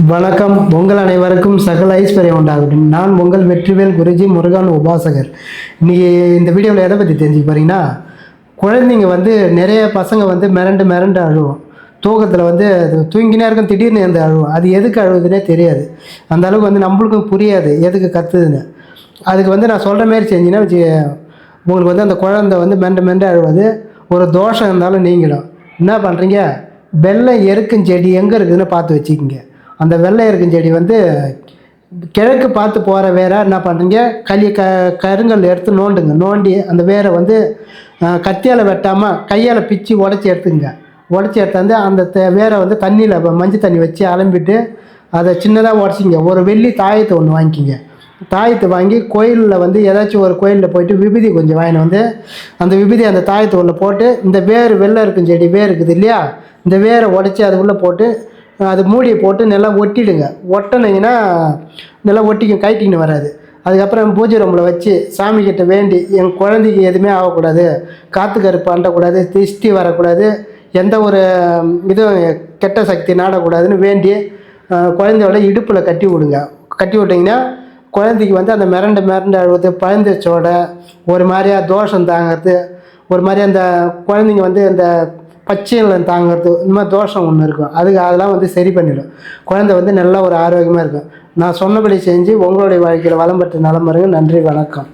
வணக்கம். உங்கள் அனைவருக்கும் சகல ஐஸ்வர்யம் உண்டாகட்டும். நான் உங்கள் வெற்றிவேல் குருஜி முருகன் உபாசகர். இன்றைக்கி இந்த வீடியோவில் எதை பற்றி தெரிஞ்சுக்க போகிறீங்கன்னா குழந்தைங்க வந்து நிறைய பசங்க வந்து மிரண்டு மிரண்டு அழுவோம். தூக்கத்தில் வந்து அது தூங்கினே இருக்கும் திடீர்னு வந்து அழுவும். அது எதுக்கு அழுகுதுன்னே தெரியாது. அந்த அளவுக்கு வந்து நம்மளுக்கும் புரியாது எதுக்கு கத்துதுன்னு. அதுக்கு வந்து நான் சொல்கிற மாதிரி செஞ்சீங்கன்னா வச்சு உங்களுக்கு வந்து அந்த குழந்தை வந்து மெண்டு மெண்டு அழுவது ஒரு தோஷம் இருந்தாலும் நீங்களும் என்ன பண்ணுறீங்க வெள்ளை எருக்கும் செடி எங்கே இருக்குதுன்னு பார்த்து வச்சுக்கிங்க. அந்த வெள்ளை இருக்கும் செடி வந்து கிழக்கு பார்த்து போகிற வேற என்ன பண்ணுறீங்க களி க கருங்கல் எடுத்து நோண்டுங்க. நோண்டி அந்த வேரை வந்து கத்தியால் வெட்டாமல் கையால் பிச்சு உடச்சி எடுத்துங்க. உடச்சி எடுத்தாந்து அந்த வேரை வந்து தண்ணியில் மஞ்சள் தண்ணி வச்சு அலம்பிட்டு அதை சின்னதாக உடச்சிங்க. ஒரு வெள்ளி தாயத்தை ஒன்று வாங்கிக்கிங்க. தாயத்தை வாங்கி கோயிலில் வந்து ஏதாச்சும் ஒரு கோயிலில் போயிட்டு விபூதி கொஞ்சம் வாங்கினு வந்து அந்த விபூதி அந்த தாயத்தை ஒன்று போட்டு இந்த வேர் வெள்ளை இருக்கும் செடி வேர் இருக்குது இல்லையா? இந்த வேரை உடச்சி அது உள்ளே போட்டு அது மூடியை போட்டு நல்லா ஒட்டிடுங்க. ஒட்டினீங்கன்னா நல்லா ஒட்டிக்கும் கைட்டின்னு வராது. அதுக்கப்புறம் பூஜை ரூமில் வச்சு சாமி கிட்ட வேண்டி என் குழந்தைக்கு எதுவுமே ஆகக்கூடாது. காற்று கருப்பு அண்டக்கூடாது திருஷ்டி வரக்கூடாது எந்த ஒரு இதுவும் கெட்ட சக்தி நாடக்கூடாதுன்னு வேண்டி குழந்தையோட இடுப்பில் கட்டி விடுங்க. கட்டி விட்டிங்கன்னா குழந்தைக்கு வந்து அந்த மிரண்டு மிரண்டு அழுவது பழந்தச்சோட ஒரு மாதிரியா தோஷம் தாங்கிறது ஒரு மாதிரி அந்த குழந்தைங்க வந்து அந்த பச்சையெல்லாம் தாங்கிறது இந்த மாதிரி தோஷம் ஒன்று இருக்கும். அதுக்கு அதெல்லாம் வந்து சரி பண்ணிடும். குழந்தை வந்து நல்ல ஒரு ஆரோக்கியமாக இருக்கும். நான் சொன்னபடி செஞ்சு உங்களுடைய வாழ்க்கையில் வளம் பெற்று நலம் பாருங்க. நன்றி வணக்கம்.